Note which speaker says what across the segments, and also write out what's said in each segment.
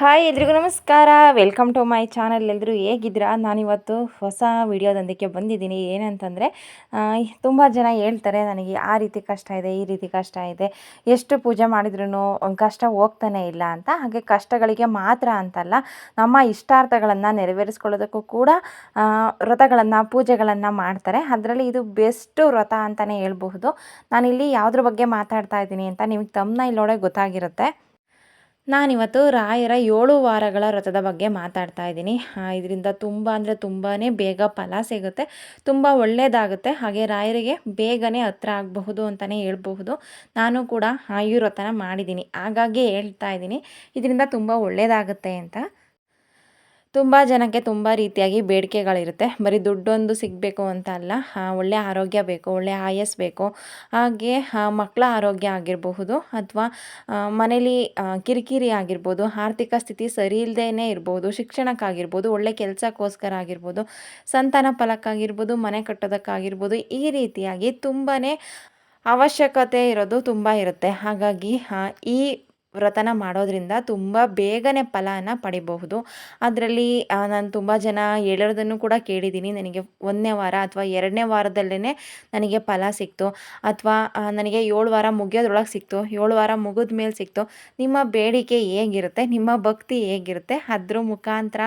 Speaker 1: Hi ಎಲ್ರಿಗೂ ನಮಸ್ಕಾರ. Welcome to my channel ಎಲ್ಲರೂ ಹೇಗಿದ್ದೀರಾ? ನಾನಿವತ್ತು ಹೊಸ ವಿಡಿಯೋದೊಂದಕ್ಕೆ ಬಂದಿದ್ದೀನಿ. ಏನಂತಂದರೆ ತುಂಬ ಜನ ಹೇಳ್ತಾರೆ, ನನಗೆ ಆ ರೀತಿ ಕಷ್ಟ ಇದೆ, ಈ ರೀತಿ ಕಷ್ಟ ಇದೆ. ಎಷ್ಟು ಪೂಜೆ ಮಾಡಿದ್ರೂ ಕಷ್ಟ ಹೋಗ್ತಾನೆ ಇಲ್ಲ ಅಂತ. ಹಾಗೆ ಕಷ್ಟಗಳಿಗೆ ಮಾತ್ರ ಅಂತಲ್ಲ, ನಮ್ಮ ಇಷ್ಟಾರ್ಥಗಳನ್ನು ನೆರವೇರಿಸ್ಕೊಳ್ಳೋದಕ್ಕೂ ಕೂಡ ವ್ರತಗಳನ್ನು, ಪೂಜೆಗಳನ್ನು ಮಾಡ್ತಾರೆ. ಅದರಲ್ಲಿ ಇದು ಬೆಸ್ಟ್ ವ್ರತ ಅಂತಲೇ ಹೇಳ್ಬಹುದು. ನಾನಿಲ್ಲಿ ಯಾವುದ್ರ ಬಗ್ಗೆ ಮಾತಾಡ್ತಾ ಇದ್ದೀನಿ ಅಂತ ನಿಮಗೆ ತಮ್ಮನ ಇಲ್ಲೋಡೆ ಗೊತ್ತಾಗಿರುತ್ತೆ. ನಾನಿವತ್ತು ರಾಯರ ಏಳು ವಾರಗಳ ವ್ರತದ ಬಗ್ಗೆ ಮಾತಾಡ್ತಾ ಇದ್ದೀನಿ. ಇದರಿಂದ ತುಂಬ ಅಂದರೆ ತುಂಬಾ ಬೇಗ ಫಲ ಸಿಗುತ್ತೆ. ತುಂಬ ಒಳ್ಳೆಯದಾಗುತ್ತೆ ಹಾಗೆ ರಾಯರಿಗೆ ಬೇಗನೆ ಹತ್ರ ಆಗಬಹುದು ಅಂತಲೇ ಹೇಳ್ಬಹುದು. ನಾನು ಕೂಡ ಆಯುರ್ವತನ ಮಾಡಿದ್ದೀನಿ. ಹಾಗಾಗಿ ಹೇಳ್ತಾ ಇದ್ದೀನಿ. ಇದರಿಂದ ತುಂಬ ಒಳ್ಳೆಯದಾಗುತ್ತೆ ಅಂತ. ತುಂಬ ಜನಕ್ಕೆ ತುಂಬ ರೀತಿಯಾಗಿ ಬೇಡಿಕೆಗಳಿರುತ್ತೆ. ಬರೀ ದುಡ್ಡೊಂದು ಸಿಗಬೇಕು ಅಂತ ಅಲ್ಲ ಒಳ್ಳೆ ಆರೋಗ್ಯ ಬೇಕು, ಒಳ್ಳೆ ಆಯಸ್ ಬೇಕು, ಹಾಗೆ ಮಕ್ಕಳ ಆರೋಗ್ಯ ಆಗಿರಬಹುದು ಅಥವಾ ಮನೇಲಿ ಕಿರಿಕಿರಿ ಆಗಿರ್ಬೋದು, ಆರ್ಥಿಕ ಸ್ಥಿತಿ ಸರಿ ಇಲ್ಲದೇ ಇರ್ಬೋದು, ಶಿಕ್ಷಣಕ್ಕಾಗಿರ್ಬೋದು, ಒಳ್ಳೆ ಕೆಲಸಕ್ಕೋಸ್ಕರ ಆಗಿರ್ಬೋದು, ಸಂತಾನ ಫಲಕ್ಕಾಗಿರ್ಬೋದು, ಮನೆ ಕಟ್ಟೋದಕ್ಕಾಗಿರ್ಬೋದು, ಈ ರೀತಿಯಾಗಿ ತುಂಬಾ ಅವಶ್ಯಕತೆ ಇರೋದು ತುಂಬ ಇರುತ್ತೆ. ಹಾಗಾಗಿ ಈ ವ್ರತನ ಮಾಡೋದ್ರಿಂದ ತುಂಬ ಬೇಗನೆ ಫಲನ ಪಡಿಬಹುದು. ಅದರಲ್ಲಿ ನಾನು ತುಂಬ ಜನ ಹೇಳೋದನ್ನು ಕೂಡ ಕೇಳಿದ್ದೀನಿ. ನನಗೆ ಒಂದನೇ ವಾರ ಅಥವಾ ಎರಡನೇ ವಾರದಲ್ಲೇ ನನಗೆ ಫಲ ಸಿಕ್ತು. ಅಥವಾ ನನಗೆ ಏಳು ವಾರ ಮುಗಿಯೋದ್ರೊಳಗೆ ಸಿಕ್ತು. ಏಳು ವಾರ ಮುಗಿದ ಮೇಲೆ ಸಿಕ್ತು. ನಿಮ್ಮ ಬೇಡಿಕೆ ಹೇಗಿರುತ್ತೆ? ನಿಮ್ಮ ಭಕ್ತಿ ಹೇಗಿರುತ್ತೆ? ಅದ್ರ ಮುಖಾಂತರ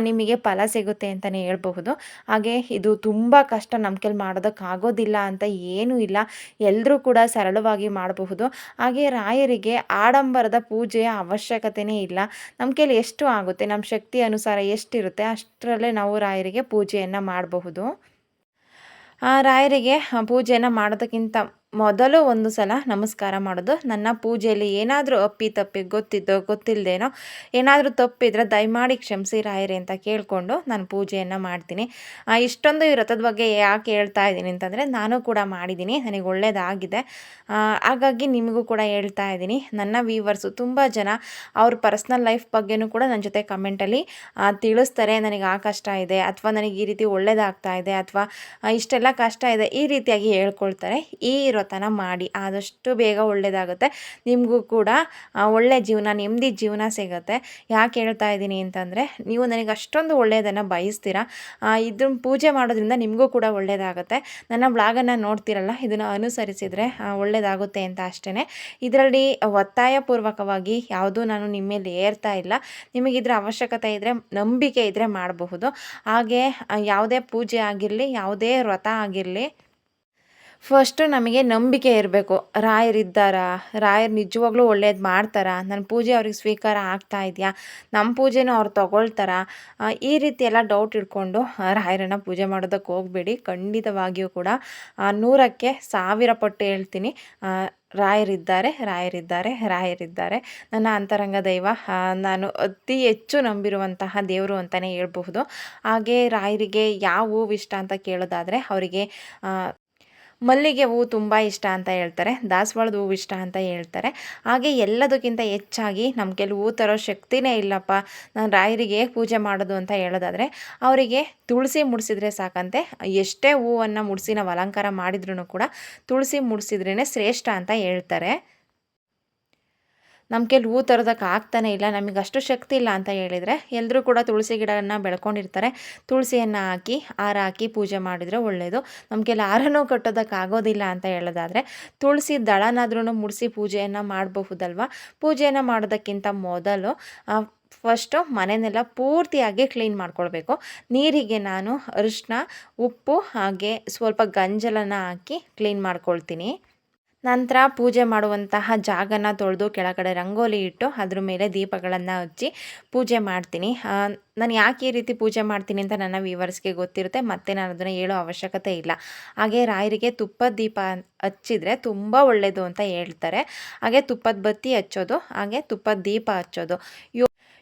Speaker 1: ನಿಮಗೆ ಫಲ ಸಿಗುತ್ತೆ ಅಂತಲೇ ಹೇಳ್ಬಹುದು. ಹಾಗೆ ಇದು ತುಂಬ ಕಷ್ಟ ನಮ್ಮ ಕೈಲಿ ಮಾಡೋದಕ್ಕಾಗೋದಿಲ್ಲ ಅಂತ ಏನೂ ಇಲ್ಲ. ಎಲ್ಲರೂ ಕೂಡ ಸರಳವಾಗಿ ಮಾಡಬಹುದು. ಹಾಗೆ ರಾಯರಿಗೆ ಆಡಂಬರದ ಪೂಜೆಯ ಅವಶ್ಯಕತೆಯೇ ಇಲ್ಲ. ನಮ್ಮ ಕೈಲಿ ಎಷ್ಟು ಆಗುತ್ತೆ, ನಮ್ಮ ಶಕ್ತಿ ಅನುಸಾರ ಎಷ್ಟಿರುತ್ತೆ, ಅಷ್ಟರಲ್ಲೇ ನಾವು ರಾಯರಿಗೆ ಪೂಜೆಯನ್ನು ಮಾಡಬಹುದು. ರಾಯರಿಗೆ ಪೂಜೆಯನ್ನು ಮಾಡೋದಕ್ಕಿಂತ ಮೊದಲು ಒಂದು ಸಲ ನಮಸ್ಕಾರ ಮಾಡೋದು. ನನ್ನ ಪೂಜೆಯಲ್ಲಿ ಏನಾದರೂ ಅಪ್ಪಿ ತಪ್ಪಿ ಗೊತ್ತಿದ್ದೋ ಗೊತ್ತಿಲ್ಲದೇನೋ ಏನಾದರೂ ತಪ್ಪಿದ್ರೆ ದಯಮಾಡಿ ಕ್ಷಮಿಸಿ ರಾಯರೇ ಅಂತ ಕೇಳಿಕೊಂಡು ನಾನು ಪೂಜೆಯನ್ನು ಮಾಡ್ತೀನಿ. ಇಷ್ಟೊಂದು ಈ ವ್ರತದ ಬಗ್ಗೆ ಯಾಕೆ ಹೇಳ್ತಾ ಇದ್ದೀನಿ ಅಂತಂದರೆ ನಾನು ಕೂಡ ಮಾಡಿದ್ದೀನಿ. ನನಗೆ ಒಳ್ಳೆಯದಾಗಿದೆ ಹಾಗಾಗಿ ನಿಮಗೂ ಕೂಡ ಹೇಳ್ತಾ ಇದ್ದೀನಿ. ನನ್ನ ವೀವರ್ಸು ತುಂಬ ಜನ ಅವ್ರ ಪರ್ಸ್ನಲ್ ಲೈಫ್ ಬಗ್ಗೆನೂ ಕೂಡ ನನ್ನ ಜೊತೆ ಕಮೆಂಟಲ್ಲಿ ತಿಳಿಸ್ತಾರೆ. ನನಗೆ ಆ ಕಷ್ಟ ಇದೆ ಅಥವಾ ನನಗೆ ಈ ರೀತಿ ಒಳ್ಳೇದಾಗ್ತಾ ಇದೆ ಅಥವಾ ಇಷ್ಟೆಲ್ಲ ಕಷ್ಟ ಇದೆ ಈ ರೀತಿಯಾಗಿ ಹೇಳ್ಕೊಳ್ತಾರೆ. ಈ ವ್ರತನ ಮಾಡಿ ಆದಷ್ಟು ಬೇಗ ಒಳ್ಳೆಯದಾಗುತ್ತೆ ನಿಮಗೂ ಕೂಡ ಒಳ್ಳೆ ಜೀವನ, ನೆಮ್ಮದಿ ಜೀವನ ಸಿಗುತ್ತೆ. ಯಾಕೆ ಹೇಳ್ತಾ ಇದ್ದೀನಿ ಅಂತಂದರೆ, ನೀವು ನನಗೆ ಅಷ್ಟೊಂದು ಒಳ್ಳೆಯದನ್ನು ಬಯಸ್ತೀರಾ? ಇದನ್ನ ಪೂಜೆ ಮಾಡೋದ್ರಿಂದ ನಿಮಗೂ ಕೂಡ ಒಳ್ಳೆಯದಾಗುತ್ತೆ ನನ್ನ ಬ್ಲಾಗನ್ನು ನೋಡ್ತಿರಲ್ಲ, ಇದನ್ನು ಅನುಸರಿಸಿದರೆ ಒಳ್ಳೆಯದಾಗುತ್ತೆ ಅಂತ ಅಷ್ಟೇ ಇದರಲ್ಲಿ ಒತ್ತಾಯಪೂರ್ವಕವಾಗಿ ಯಾವುದೂ ನಾನು ನಿಮ್ಮ ಮೇಲೆ ಏರ್ತಾ ಇಲ್ಲ. ನಿಮಗಿದ್ರ ಅವಶ್ಯಕತೆ ಇದ್ದರೆ ನಂಬಿಕೆ ಇದ್ದರೆ ಮಾಡಬಹುದು. ಹಾಗೆ ಯಾವುದೇ ಪೂಜೆ ಆಗಿರಲಿ, ಯಾವುದೇ ವ್ರತ ಆಗಿರಲಿ ಫಸ್ಟು ನಮಗೆ ನಂಬಿಕೆ ಇರಬೇಕು. ರಾಯರಿದ್ದಾರಾ ರಾಯರು ನಿಜವಾಗ್ಲೂ ಒಳ್ಳೇದು ಮಾಡ್ತಾರಾ? ನನ್ನ ಪೂಜೆ ಅವ್ರಿಗೆ ಸ್ವೀಕಾರ ಆಗ್ತಾ ಇದೆಯಾ? ನಮ್ಮ ಪೂಜೆನೂ ಅವ್ರು ತಗೊಳ್ತಾರಾ? ಈ ರೀತಿ ಎಲ್ಲ ಡೌಟ್ ಇಟ್ಕೊಂಡು ರಾಯರನ್ನು ಪೂಜೆ ಮಾಡೋದಕ್ಕೆ ಹೋಗಬೇಡಿ. ಖಂಡಿತವಾಗಿಯೂ ಕೂಡ ನೂರಕ್ಕೆ ಸಾವಿರ ಪಟ್ಟು ಹೇಳ್ತೀನಿ. ರಾಯರಿದ್ದಾರೆ ರಾಯರಿದ್ದಾರೆ ರಾಯರಿದ್ದಾರೆ ನನ್ನ ಅಂತರಂಗ ದೈವ ನಾನು ಅತಿ ಹೆಚ್ಚು ನಂಬಿರುವಂತಹ ದೇವರು ಅಂತಲೇ ಹೇಳ್ಬಹುದು. ಹಾಗೆ ರಾಯರಿಗೆ ಯಾವ ಹೂವು ಇಷ್ಟ ಅಂತ ಕೇಳೋದಾದರೆ, ಅವರಿಗೆ ಮಲ್ಲಿಗೆ ಹೂವು ತುಂಬ ಇಷ್ಟ ಅಂತ ಹೇಳ್ತಾರೆ, ದಾಸವಾಳದ ಹೂವು ಇಷ್ಟ ಅಂತ ಹೇಳ್ತಾರೆ. ಹಾಗೆ ಎಲ್ಲದಕ್ಕಿಂತ ಹೆಚ್ಚಾಗಿ ನಮ್ಮ ಕೆಲವು ಹೂ ತರೋ ಶಕ್ತಿನೇ ಇಲ್ಲಪ್ಪ, ನಾನು ರಾಯರಿಗೆ ಪೂಜೆ ಮಾಡೋದು ಅಂತ ಹೇಳೋದಾದರೆ, ಅವರಿಗೆ ತುಳಸಿ ಮುಡಿಸಿದ್ರೆ ಸಾಕಂತೆ, ಎಷ್ಟೇ ಹೂವನ್ನು ಮುಡಿಸಿ ನಾವು ಅಲಂಕಾರ ಮಾಡಿದ್ರೂ ಕೂಡ ತುಳಸಿ ಮುಡಿಸಿದ್ರೇ ಶ್ರೇಷ್ಠ ಅಂತ ಹೇಳ್ತಾರೆ. ನಮ್ಮ ಕೈಲಿ ಹೂ ತರೋದಕ್ಕೆ ಆಗ್ತಾನೆ ಇಲ್ಲ, ನಮಗೆ ಅಷ್ಟು ಶಕ್ತಿ ಇಲ್ಲ ಅಂತ ಹೇಳಿದರೆ ಎಲ್ಲರೂ ಕೂಡ ತುಳಸಿ ಗಿಡವನ್ನು ಬೆಳ್ಕೊಂಡಿರ್ತಾರೆ. ತುಳಸಿಯನ್ನು ಹಾಕಿ ಹಾರ ಹಾಕಿ ಪೂಜೆ ಮಾಡಿದರೆ ಒಳ್ಳೆಯದು ನಮ್ಮ ಕೈಲಿ ಹಾರನೂ ಕಟ್ಟೋದಕ್ಕೆ ಆಗೋದಿಲ್ಲ ಅಂತ ಹೇಳೋದಾದರೆ ತುಳಸಿ ದಳನಾದ್ರೂ ಮುಡಿಸಿ ಪೂಜೆಯನ್ನು ಮಾಡಬಹುದಲ್ವ? ಪೂಜೆಯನ್ನು ಮಾಡೋದಕ್ಕಿಂತ ಮೊದಲು ಫಸ್ಟು ಮನೆಯನ್ನೆಲ್ಲ ಪೂರ್ತಿಯಾಗಿ ಕ್ಲೀನ್ ಮಾಡ್ಕೊಳ್ಬೇಕು. ನೀರಿಗೆ ನಾನು ಅರಿಶಿನ ಉಪ್ಪು ಹಾಗೆ ಸ್ವಲ್ಪ ಗಂಜಲನ ಹಾಕಿ ಕ್ಲೀನ್ ಮಾಡ್ಕೊಳ್ತೀನಿ. ನಂತರ ಪೂಜೆ ಮಾಡುವಂತಹ ಜಾಗನ ತೊಳೆದು ಕೆಳಗಡೆ ರಂಗೋಲಿ ಇಟ್ಟು ಅದ್ರ ಮೇಲೆ ದೀಪಗಳನ್ನು ಹಚ್ಚಿ ಪೂಜೆ ಮಾಡ್ತೀನಿ. ನಾನು ಯಾಕೆ ಈ ರೀತಿ ಪೂಜೆ ಮಾಡ್ತೀನಿ ಅಂತ ನನ್ನ ವಿವರ್ಸ್ಗೆ ಗೊತ್ತಿರುತ್ತೆ, ಮತ್ತೆ ನಾನು ಅದನ್ನು ಹೇಳೋ ಅವಶ್ಯಕತೆ ಇಲ್ಲ. ಹಾಗೆ ರಾಯರಿಗೆ ತುಪ್ಪದ ದೀಪ ಹಚ್ಚಿದರೆ ತುಂಬ ಒಳ್ಳೆಯದು ಅಂತ ಹೇಳ್ತಾರೆ. ಹಾಗೆ ತುಪ್ಪದ ಬತ್ತಿ ಹಚ್ಚೋದು, ಹಾಗೆ ತುಪ್ಪದ ದೀಪ ಹಚ್ಚೋದು.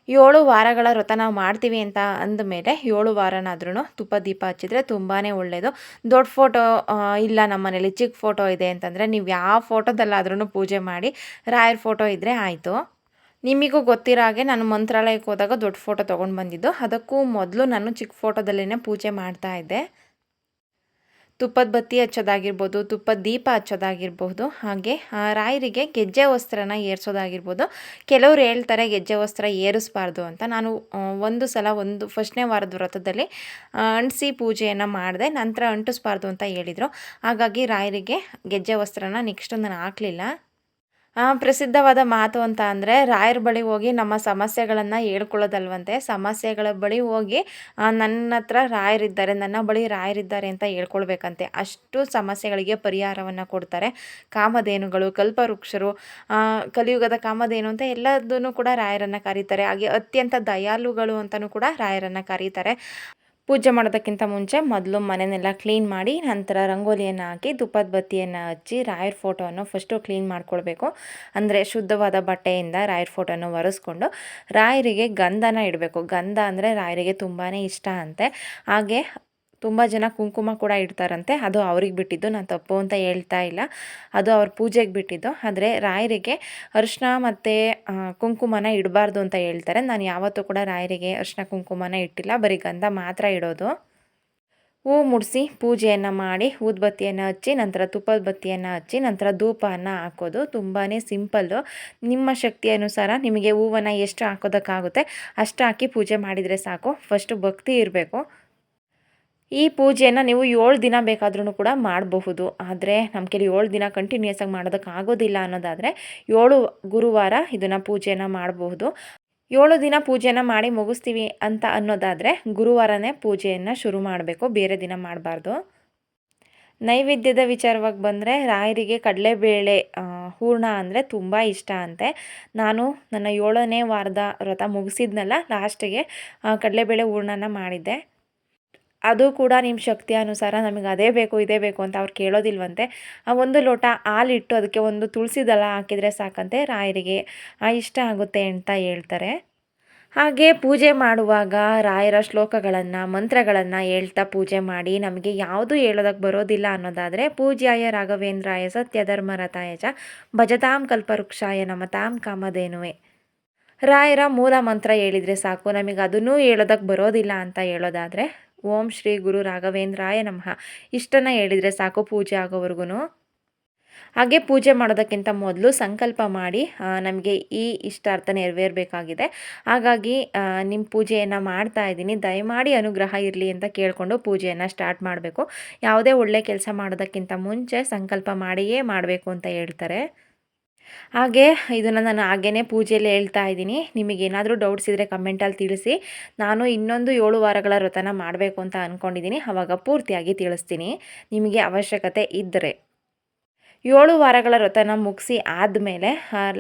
Speaker 1: ಏಳು ವಾರಗಳ ವ್ರತ ನಾವು ಮಾಡ್ತೀವಿ ಅಂತ ಅಂದಮೇಲೆ ಏಳು ವಾರನಾದ್ರೂ ತುಪ್ಪ ದೀಪ ಹಚ್ಚಿದ್ರೆ ತುಂಬಾ ಒಳ್ಳೆಯದು ದೊಡ್ಡ ಫೋಟೋ ಇಲ್ಲ ನಮ್ಮ ಮನೇಲಿ ಚಿಕ್ಕ ಫೋಟೋ ಇದೆ ಅಂತಂದರೆ ನೀವು ಯಾವ ಫೋಟೋದಲ್ಲಾದ್ರೂ ಪೂಜೆ ಮಾಡಿ ರಾಯರ ಫೋಟೋ ಇದ್ದರೆ ಆಯಿತು. ನಿಮಗೂ ಗೊತ್ತಿರೋ ಹಾಗೆ ನಾನು ಮಂತ್ರಾಲಯಕ್ಕೆ ಹೋದಾಗ ದೊಡ್ಡ ಫೋಟೋ ತೊಗೊಂಡು ಬಂದಿದ್ದು. ಅದಕ್ಕೂ ಮೊದಲು ನಾನು ಚಿಕ್ಕ ಫೋಟೋದಲ್ಲೇ ಪೂಜೆ ಮಾಡ್ತಾ ಇದ್ದೆ. ತುಪ್ಪದ ಬತ್ತಿ ಹಚ್ಚೋದಾಗಿರ್ಬೋದು, ತುಪ್ಪದ ದೀಪ ಹಚ್ಚೋದಾಗಿರ್ಬೋದು, ಹಾಗೆ ರಾಯರಿಗೆ ಗೆಜ್ಜೆ ವಸ್ತ್ರನ ಏರಿಸೋದಾಗಿರ್ಬೋದು. ಕೆಲವರು ಹೇಳ್ತಾರೆ ಗೆಜ್ಜೆ ವಸ್ತ್ರ ಏರಿಸಬಾರ್ದು ಅಂತ. ನಾನು ಒಂದು ಸಲ ಒಂದು, ಫಸ್ಟ್ನೇ ವಾರದ ವ್ರತದಲ್ಲಿ ಅಂಟಿಸಿ ಪೂಜೆಯನ್ನು ಮಾಡಿದೆ, ನಂತರ ಅಂಟಿಸ್ಬಾರ್ದು ಅಂತ ಹೇಳಿದರು. ಹಾಗಾಗಿ ರಾಯರಿಗೆ ಗೆಜ್ಜೆ ವಸ್ತ್ರನ ನೆಕ್ಸ್ಟ್ ನಾನು ಹಾಕಲಿಲ್ಲ. ಪ್ರಸಿದ್ಧವಾದ ಮಾತು ಅಂತ ಅಂದರೆ, ರಾಯರ ಬಳಿ ಹೋಗಿ ನಮ್ಮ ಸಮಸ್ಯೆಗಳನ್ನು ಹೇಳ್ಕೊಳ್ಳೋದಲ್ವಂತೆ. ಸಮಸ್ಯೆಗಳ ಬಳಿ ಹೋಗಿ ನನ್ನ ಹತ್ರ ರಾಯರಿದ್ದಾರೆ, ನನ್ನ ಬಳಿ ರಾಯರಿದ್ದಾರೆ ಅಂತ ಹೇಳ್ಕೊಳ್ಬೇಕಂತೆ. ಅಷ್ಟು ಸಮಸ್ಯೆಗಳಿಗೆ ಪರಿಹಾರವನ್ನು ಕೊಡ್ತಾರೆ. ಕಾಮಧೇನುಗಳು, ಕಲ್ಪವೃಕ್ಷರು ಕಲಿಯುಗದ ಕಾಮಧೇನು ಅಂತ ಎಲ್ಲದನ್ನು ಕೂಡ ರಾಯರನ್ನು ಕರೀತಾರೆ. ಹಾಗೆ ಅತ್ಯಂತ ದಯಾಳುಗಳು ಅಂತಲೂ ಕೂಡ ರಾಯರನ್ನು ಕರೀತಾರೆ. ಪೂಜೆ ಮಾಡೋದಕ್ಕಿಂತ ಮುಂಚೆ ಮೊದಲು ಮನೆಯನ್ನೆಲ್ಲ ಕ್ಲೀನ್ ಮಾಡಿ ನಂತರ ರಂಗೋಲಿಯನ್ನು ಹಾಕಿ ತುಪ್ಪದ ಬತ್ತಿಯನ್ನು ಹಚ್ಚಿ ರಾಯರ ಫೋಟೋವನ್ನು ಫಸ್ಟು ಕ್ಲೀನ್ ಮಾಡ್ಕೊಳ್ಬೇಕು. ಅಂದರೆ ಶುದ್ಧವಾದ ಬಟ್ಟೆಯಿಂದ ರಾಯರ ಫೋಟೋನ ಒರೆಸ್ಕೊಂಡು ರಾಯರಿಗೆ ಗಂಧನ ಇಡಬೇಕು. ಗಂಧ ಅಂದರೆ ರಾಯರಿಗೆ ತುಂಬಾ ಇಷ್ಟ ಅಂತೆ. ಹಾಗೆ ತುಂಬ ಜನ ಕುಂಕುಮ ಕೂಡ ಇಡ್ತಾರಂತೆ. ಅದು ಅವ್ರಿಗೆ ಬಿಟ್ಟಿದ್ದು, ನಾನು ತಪ್ಪು ಅಂತ ಹೇಳ್ತಾ ಇಲ್ಲ. ಅದು ಅವ್ರ ಪೂಜೆಗೆ ಬಿಟ್ಟಿದ್ದು. ಆದರೆ ರಾಯರಿಗೆ ಅರಿಶಿನ ಮತ್ತು ಕುಂಕುಮನ ಇಡಬಾರ್ದು ಅಂತ ಹೇಳ್ತಾರೆ. ನಾನು ಯಾವತ್ತೂ ಕೂಡ ರಾಯರಿಗೆ ಅರಿಶಿನ ಕುಂಕುಮನ ಇಟ್ಟಿಲ್ಲ. ಬರೀ ಗಂಧ ಮಾತ್ರ ಇಡೋದು. ಹೂ ಮುಡಿಸಿ ಪೂಜೆಯನ್ನು ಮಾಡಿ, ಊದ್ಬತ್ತಿಯನ್ನು ಹಚ್ಚಿ, ನಂತರ ತುಪ್ಪದ ಬತ್ತಿಯನ್ನು ಹಚ್ಚಿ, ನಂತರ ಧೂಪವನ್ನು ಹಾಕೋದು. ತುಂಬಾ ಸಿಂಪಲ್ಲು. ನಿಮ್ಮ ಶಕ್ತಿ ಅನುಸಾರ ನಿಮಗೆ ಹೂವನ್ನು ಎಷ್ಟು ಹಾಕೋದಕ್ಕಾಗುತ್ತೆ ಅಷ್ಟು ಹಾಕಿ ಪೂಜೆ ಮಾಡಿದರೆ ಸಾಕು. ಫಸ್ಟು ಭಕ್ತಿ ಇರಬೇಕು. ಈ ಪೂಜೆಯನ್ನು ನೀವು ಏಳು ದಿನ ಬೇಕಾದ್ರೂ ಕೂಡ ಮಾಡಬಹುದು. ಆದರೆ ನಮ್ಮ ಕೈಲಿ ಏಳು ದಿನ ಕಂಟಿನ್ಯೂಸ್ ಆಗಿ ಮಾಡೋದಕ್ಕೆ ಆಗೋದಿಲ್ಲ ಅನ್ನೋದಾದರೆ ಏಳು ಗುರುವಾರ ಇದನ್ನು ಪೂಜೆಯನ್ನು ಮಾಡಬಹುದು. ಏಳು ದಿನ ಪೂಜೆಯನ್ನು ಮಾಡಿ ಮುಗಿಸ್ತೀವಿ ಅಂತ ಅನ್ನೋದಾದರೆ ಗುರುವಾರನೇ ಪೂಜೆಯನ್ನು ಶುರು ಮಾಡಬೇಕು, ಬೇರೆ ದಿನ ಮಾಡಬಾರ್ದು. ನೈವೇದ್ಯದ ವಿಚಾರವಾಗಿ ಬಂದರೆ ರಾಯರಿಗೆ ಕಡಲೆಬೇಳೆ ಹೂರ್ಣ ಅಂದರೆ ತುಂಬ ಇಷ್ಟ ಅಂತೆ. ನಾನು ನನ್ನ ಏಳನೇ ವಾರದ ವ್ರತ ಮುಗಿಸಿದ್ನಲ್ಲ ಲಾಸ್ಟಿಗೆ ಕಡಲೆಬೇಳೆ ಹೂರ್ಣನ ಮಾಡಿದ್ದೆ. ಅದು ಕೂಡ ನಿಮ್ಮ ಶಕ್ತಿ ಅನುಸಾರ ನಮಗೆ ಅದೇ ಬೇಕು, ಇದೇ ಬೇಕು ಅಂತ ಅವ್ರು ಕೇಳೋದಿಲ್ವಂತೆ. ಆ ಒಂದು ಲೋಟ ಹಾಲಿಟ್ಟು ಅದಕ್ಕೆ ಒಂದು ತುಳಸಿ ದಳ ಹಾಕಿದರೆ ಸಾಕಂತೆ ರಾಯರಿಗೆ. ಇಷ್ಟ ಆಗುತ್ತೆ ಅಂತ ಹೇಳ್ತಾರೆ. ಹಾಗೆ ಪೂಜೆ ಮಾಡುವಾಗ ರಾಯರ ಶ್ಲೋಕಗಳನ್ನು, ಮಂತ್ರಗಳನ್ನು ಹೇಳ್ತಾ ಪೂಜೆ ಮಾಡಿ ನಮಗೆ ಯಾವುದು ಹೇಳೋದಕ್ಕೆ ಬರೋದಿಲ್ಲ ಅನ್ನೋದಾದರೆ ಪೂಜ್ಯಾಯ ರಾಘವೇಂದ್ರಾಯ ಸತ್ಯಧರ್ಮರಥಾಯ ಚ ಭಜತಾಂ ಕಲ್ಪವೃಕ್ಷಾಯ ನಮತಾಂ ಕಾಮಧೇನುವೆ. ರಾಯರ ಮೂಲ ಮಂತ್ರ ಹೇಳಿದರೆ ಸಾಕು, ನಮಗೆ ಅದನ್ನೂ ಹೇಳೋದಕ್ಕೆ ಬರೋದಿಲ್ಲ ಅಂತ ಹೇಳೋದಾದರೆ ಓಂ ಶ್ರೀ ಗುರು ರಾಘವೇಂದ್ರಾಯ ನಮಃ. ಇಷ್ಟನ್ನು ಹೇಳಿದರೆ ಸಾಕು ಪೂಜೆ ಆಗೋವರೆಗೂ ಹಾಗೆ ಪೂಜೆ ಮಾಡೋದಕ್ಕಿಂತ ಮೊದಲು ಸಂಕಲ್ಪ ಮಾಡಿ ನಮಗೆ ಈ ಇಷ್ಟಾರ್ಥ ನೆರವೇರಬೇಕಾಗಿದೆ. ಹಾಗಾಗಿ ನಿಮ್ಮ ಪೂಜೆಯನ್ನು ಮಾಡ್ತಾ ಇದ್ದೀನಿ. ದಯಮಾಡಿ ಅನುಗ್ರಹ ಇರಲಿ ಅಂತ ಕೇಳಿಕೊಂಡು ಪೂಜೆಯನ್ನು ಸ್ಟಾರ್ಟ್ ಮಾಡಬೇಕು. ಯಾವುದೇ ಒಳ್ಳೆ ಕೆಲಸ ಮಾಡೋದಕ್ಕಿಂತ ಮುಂಚೆ ಸಂಕಲ್ಪ ಮಾಡಿಯೇ ಮಾಡಬೇಕು ಅಂತ ಹೇಳ್ತಾರೆ. ಹಾಗೆ ಇದನ್ನು ನಾನು ಹಾಗೇ ಪೂಜೆಯಲ್ಲಿ ಹೇಳ್ತಾ ಇದ್ದೀನಿ. ನಿಮಗೇನಾದರೂ ಡೌಟ್ಸ್ ಇದ್ದರೆ ಕಮೆಂಟಲ್ಲಿ ತಿಳಿಸಿ. ನಾನು ಇನ್ನೊಂದು ಏಳು ವಾರಗಳ ವ್ರತನ ಮಾಡಬೇಕು ಅಂತ ಅಂದ್ಕೊಂಡಿದ್ದೀನಿ ಆವಾಗ ಪೂರ್ತಿಯಾಗಿ ತಿಳಿಸ್ತೀನಿ. ನಿಮಗೆ ಅವಶ್ಯಕತೆ ಇದ್ದರೆ ಏಳು ವಾರಗಳ ವ್ರತನ ಮುಗಿಸಿ ಆದಮೇಲೆ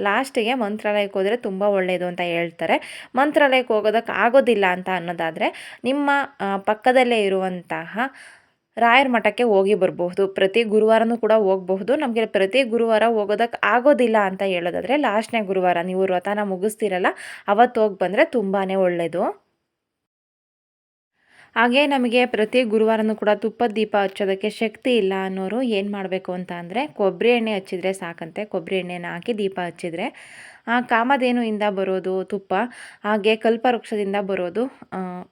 Speaker 1: ಲಾಸ್ಟಿಗೆ ಮಂತ್ರಾಲಯಕ್ಕೆ ಹೋದರೆ ತುಂಬ ಒಳ್ಳೆಯದು ಅಂತ ಹೇಳ್ತಾರೆ. ಮಂತ್ರಾಲಯಕ್ಕೆ ಹೋಗೋದಕ್ಕೆ ಆಗೋದಿಲ್ಲ ಅಂತ ಅನ್ನೋದಾದರೆ, ನಿಮ್ಮ ಪಕ್ಕದಲ್ಲೇ ಇರುವಂತಹ ರಾಯರ ಮಠಕ್ಕೆ ಹೋಗಿ ಬರಬಹುದು. ಪ್ರತಿ ಗುರುವಾರನೂ ಕೂಡ ಹೋಗಬಹುದು. ನಮಗೆ ಪ್ರತಿ ಗುರುವಾರ ಹೋಗೋದಕ್ಕೆ ಆಗೋದಿಲ್ಲ ಅಂತ ಹೇಳೋದಾದರೆ ಲಾಸ್ಟ್ನೇ ಗುರುವಾರ ನೀವು ವ್ರತನ ಮುಗಿಸ್ತೀರಲ್ಲ ಅವತ್ತು ಹೋಗಿ ಬಂದರೆ ತುಂಬಾ ಒಳ್ಳೆಯದು ಹಾಗೆ ನಮಗೆ ಪ್ರತಿ ಗುರುವಾರನೂ ಕೂಡ ತುಪ್ಪದ ದೀಪ ಹಚ್ಚೋದಕ್ಕೆ ಶಕ್ತಿ ಇಲ್ಲ ಅನ್ನೋರು ಏನು ಮಾಡಬೇಕು ಅಂತ ಅಂದರೆ ಕೊಬ್ಬರಿ ಎಣ್ಣೆ ಹಚ್ಚಿದರೆ ಸಾಕಂತೆ. ಕೊಬ್ಬರಿ ಎಣ್ಣೆನ ಹಾಕಿ ದೀಪ ಹಚ್ಚಿದ್ರೆ, ಆ ಕಾಮಧೇನುಯಿಂದ ಬರೋದು ತುಪ್ಪ, ಹಾಗೆ ಕಲ್ಪವೃಕ್ಷದಿಂದ ಬರೋದು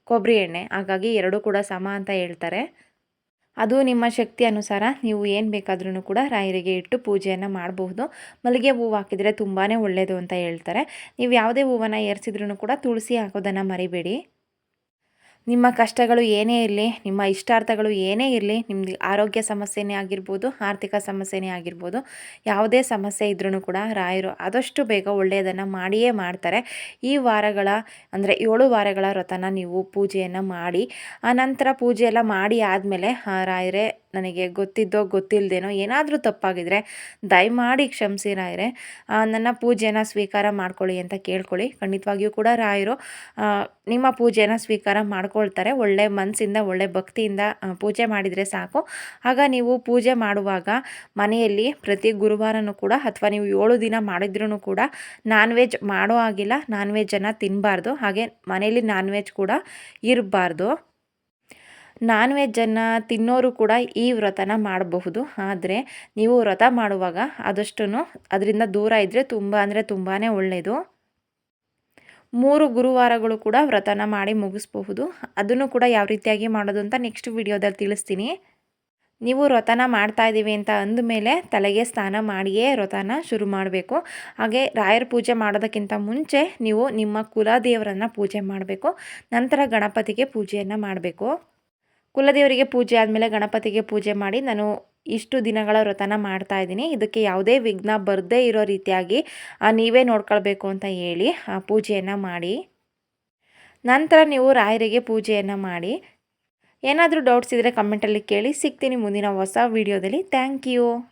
Speaker 1: ಕೊಬ್ಬರಿ ಎಣ್ಣೆ. ಹಾಗಾಗಿ ಎರಡೂ ಕೂಡ ಸಮ ಅಂತ ಹೇಳ್ತಾರೆ. ಅದು ನಿಮ್ಮ ಶಕ್ತಿ ಅನುಸಾರ ನೀವು ಏನು ಬೇಕಾದ್ರೂ ಕೂಡ ರಾಯರಿಗೆ ಇಟ್ಟು ಪೂಜೆಯನ್ನು ಮಾಡಬಹುದು. ಮಲ್ಲಿಗೆ ಹೂವು ಹಾಕಿದರೆ ತುಂಬಾ ಒಳ್ಳೆಯದು ಅಂತ ಹೇಳ್ತಾರೆ. ನೀವು ಯಾವುದೇ ಹೂವನ್ನು ಏರಿಸಿದ್ರೂ ಕೂಡ ತುಳಸಿ ಹಾಕೋದನ್ನು ಮರಿಬೇಡಿ. ನಿಮ್ಮ ಕಷ್ಟಗಳು ಏನೇ ಇರಲಿ, ನಿಮ್ಮ ಇಷ್ಟಾರ್ಥಗಳು ಏನೇ ಇರಲಿ ನಿಮ್ಮದು ಆರೋಗ್ಯ ಸಮಸ್ಯೆನೇ ಆಗಿರ್ಬೋದು, ಆರ್ಥಿಕ ಸಮಸ್ಯೆನೇ ಆಗಿರ್ಬೋದು, ಯಾವುದೇ ಸಮಸ್ಯೆ ಇದ್ರೂ ಕೂಡ ರಾಯರು ಆದಷ್ಟು ಬೇಗ ಒಳ್ಳೆಯದನ್ನು ಮಾಡಿಯೇ ಮಾಡ್ತಾರೆ. ಈ ವಾರಗಳ, ಅಂದರೆ ಏಳು ವಾರಗಳ ವ್ರತನ ನೀವು ಪೂಜೆಯನ್ನು ಮಾಡಿ, ಆ ನಂತರ ಪೂಜೆ ಎಲ್ಲ ಮಾಡಿ ಆದಮೇಲೆ ರಾಯರೇ ನನಗೆ ಗೊತ್ತಿದ್ದೋ ಗೊತ್ತಿಲ್ಲದೇನೋ ಏನಾದರೂ ತಪ್ಪಾಗಿದ್ರೆ ದಯಮಾಡಿ ಕ್ಷಮಿಸಿ ರಾಯರೇ. ನನ್ನ ಪೂಜೆನ ಸ್ವೀಕಾರ ಮಾಡ್ಕೊಳ್ಳಿ ಅಂತ ಕೇಳ್ಕೊಳ್ಳಿ. ಖಂಡಿತವಾಗಿಯೂ ಕೂಡ ರಾಯರು ನಿಮ್ಮ ಪೂಜೆನ ಸ್ವೀಕಾರ ಮಾಡ್ಕೊಳ್ತಾರೆ. ಒಳ್ಳೆ ಮನಸ್ಸಿಂದ ಒಳ್ಳೆ ಭಕ್ತಿಯಿಂದ ಪೂಜೆ ಮಾಡಿದರೆ ಸಾಕು. ಆಗ ನೀವು ಪೂಜೆ ಮಾಡುವಾಗ ಮನೆಯಲ್ಲಿ ಪ್ರತಿ ಗುರುವಾರನೂ ಕೂಡ ಅಥವಾ ನೀವು ಏಳು ದಿನ ಮಾಡಿದ್ರೂ ಕೂಡ ನಾನ್ ವೆಜ್ ಮಾಡೋ ಆಗಿಲ್ಲ ನಾನ್ ವೆಜ್ಜನ್ನು ತಿನ್ನಬಾರ್ದು ಹಾಗೆ ಮನೆಯಲ್ಲಿ ನಾನ್ ವೆಜ್ ಕೂಡ ಇರಬಾರ್ದು. ನಾನ್ ವೆಜ್ಜನ್ನು ತಿನ್ನೋರು ಕೂಡ ಈ ವ್ರತನ ಮಾಡಬಹುದು. ಆದರೆ ನೀವು ವ್ರತ ಮಾಡುವಾಗ ಆದಷ್ಟು ಅದರಿಂದ ದೂರ ಇದ್ದರೆ ತುಂಬ ಅಂದರೆ ತುಂಬಾ ಒಳ್ಳೆಯದು ಮೂರು ಗುರುವಾರಗಳು ಕೂಡ ವ್ರತನ ಮಾಡಿ ಮುಗಿಸ್ಬಹುದು. ಅದನ್ನು ಕೂಡ ಯಾವ ರೀತಿಯಾಗಿ ಮಾಡೋದು ಅಂತ ನೆಕ್ಸ್ಟ್ ವಿಡಿಯೋದಲ್ಲಿ ತಿಳಿಸ್ತೀನಿ. ನೀವು ವ್ರತನ ಮಾಡ್ತಾ ಇದ್ದೀವಿ ಅಂತ ಅಂದಮೇಲೆ ತಲೆಗೆ ಸ್ನಾನ ಮಾಡಿಯೇ ವ್ರತನ ಶುರು ಮಾಡಬೇಕು. ಹಾಗೆ ರಾಯರ ಪೂಜೆ ಮಾಡೋದಕ್ಕಿಂತ ಮುಂಚೆ ನೀವು ನಿಮ್ಮ ಕುಲದೇವರನ್ನು ಪೂಜೆ ಮಾಡಬೇಕು. ನಂತರ ಗಣಪತಿಗೆ ಪೂಜೆಯನ್ನು ಮಾಡಬೇಕು. ಕುಲದೇವರಿಗೆ ಪೂಜೆ ಆದಮೇಲೆ ಗಣಪತಿಗೆ ಪೂಜೆ ಮಾಡಿ ನಾನು ಇಷ್ಟು ದಿನಗಳ ವ್ರತನ ಮಾಡ್ತಾ ಇದ್ದೀನಿ. ಇದಕ್ಕೆ ಯಾವುದೇ ವಿಘ್ನ ಬರದೇ ಇರೋ ರೀತಿಯಾಗಿ ನೀವೇ ನೋಡ್ಕೊಳ್ಬೇಕು ಅಂತ ಹೇಳಿ, ಆ, ಪೂಜೆಯನ್ನು ಮಾಡಿ. ನಂತರ ನೀವು ರಾಯರಿಗೆ ಪೂಜೆಯನ್ನು ಮಾಡಿ. ಏನಾದರೂ ಡೌಟ್ಸ್ ಇದ್ದರೆ ಕಮೆಂಟಲ್ಲಿ ಕೇಳಿ, ಸಿಗ್ತೀನಿ ಮುಂದಿನ ಹೊಸ ವೀಡಿಯೋದಲ್ಲಿ ಥ್ಯಾಂಕ್ ಯು